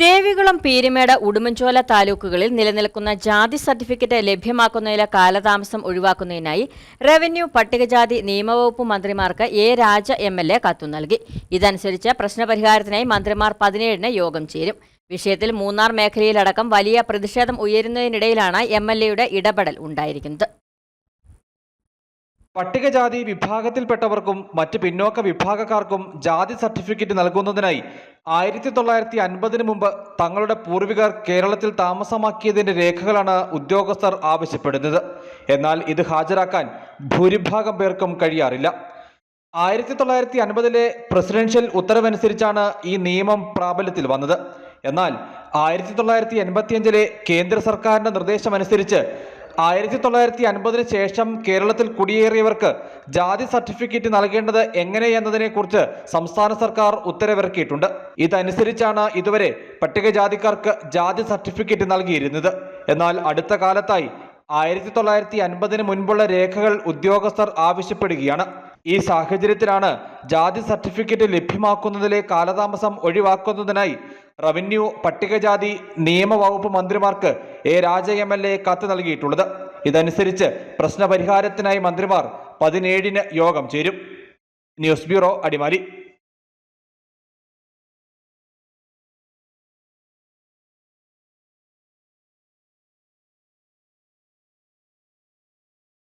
ദേവികുളം പീരിമേട് ഉടുമ്പൻചോല താലൂക്കുകളിൽ നിലനിൽക്കുന്ന ജാതി സർട്ടിഫിക്കറ്റ് ലഭ്യമാക്കുന്നതിലെ കാലതാമസം ഒഴിവാക്കുന്നതിനായി റവന്യൂ പട്ടികജാതി നിയമവകുപ്പ് മന്ത്രിമാർക്ക് A Raja M L A കത്തു നൽകി. ഇതനുസരിച്ച് പ്രശ്നപരിഹാരത്തിനായി മന്ത്രിമാർ പതിനേഴിന് യോഗം ചേരും. വിഷയത്തിൽ മൂന്നാർ മേഖലയിലടക്കം വലിയ പ്രതിഷേധം ഉയരുന്നതിനിടയിലാണ് എം എൽ എയുടെ ഇടപെടൽ ഉണ്ടായിരിക്കുന്നത്. പട്ടികജാതി വിഭാഗത്തിൽപ്പെട്ടവർക്കും മറ്റ് പിന്നോക്ക വിഭാഗക്കാർക്കും ജാതി സർട്ടിഫിക്കറ്റ് നൽകുന്നതിനായി ആയിരത്തി തൊള്ളായിരത്തി അൻപതിന് മുമ്പ് തങ്ങളുടെ പൂർവികർ കേരളത്തിൽ താമസമാക്കിയതിന്റെ രേഖകളാണ് ഉദ്യോഗസ്ഥർ ആവശ്യപ്പെടുന്നത്. എന്നാൽ ഇത് ഹാജരാക്കാൻ ഭൂരിഭാഗം പേർക്കും കഴിയാറില്ല. ആയിരത്തി തൊള്ളായിരത്തി അൻപതിലെ പ്രസിഡൻഷ്യൽ ഉത്തരവനുസരിച്ചാണ് ഈ നിയമം പ്രാബല്യത്തിൽ വന്നത്. എന്നാൽ ആയിരത്തി തൊള്ളായിരത്തി എൺപത്തിയഞ്ചിലെ കേന്ദ്ര സർക്കാരിന്റെ നിർദ്ദേശമനുസരിച്ച് ആയിരത്തി തൊള്ളായിരത്തി അൻപതിന് ശേഷം കേരളത്തിൽ കുടിയേറിയവർക്ക് ജാതി സർട്ടിഫിക്കറ്റ് നൽകേണ്ടത് എങ്ങനെയെന്നതിനെക്കുറിച്ച് സംസ്ഥാന സർക്കാർ ഉത്തരവിറക്കിയിട്ടുണ്ട്. ഇതനുസരിച്ചാണ് ഇതുവരെ പട്ടികജാതിക്കാർക്ക് ജാതി സർട്ടിഫിക്കറ്റ് നൽകിയിരുന്നത്. എന്നാൽ അടുത്ത കാലത്തായി ആയിരത്തി തൊള്ളായിരത്തി അൻപതിന് മുൻപുള്ള രേഖകൾ ഉദ്യോഗസ്ഥർ ആവശ്യപ്പെടുകയാണ്. ഈ സാഹചര്യത്തിലാണ് ജാതി സർട്ടിഫിക്കറ്റ് ലഭ്യമാക്കുന്നതിലെ കാലതാമസം ഒഴിവാക്കുന്നതിനായി റവന്യൂ പട്ടികജാതി നിയമവകുപ്പ് മന്ത്രിമാർക്ക് A Raja M L A കത്ത് നൽകിയിട്ടുള്ളത്. ഇതനുസരിച്ച് പ്രശ്നപരിഹാരത്തിനായി മന്ത്രിമാർ പതിനേഴിന് യോഗം ചേരും. News bureau Adimali.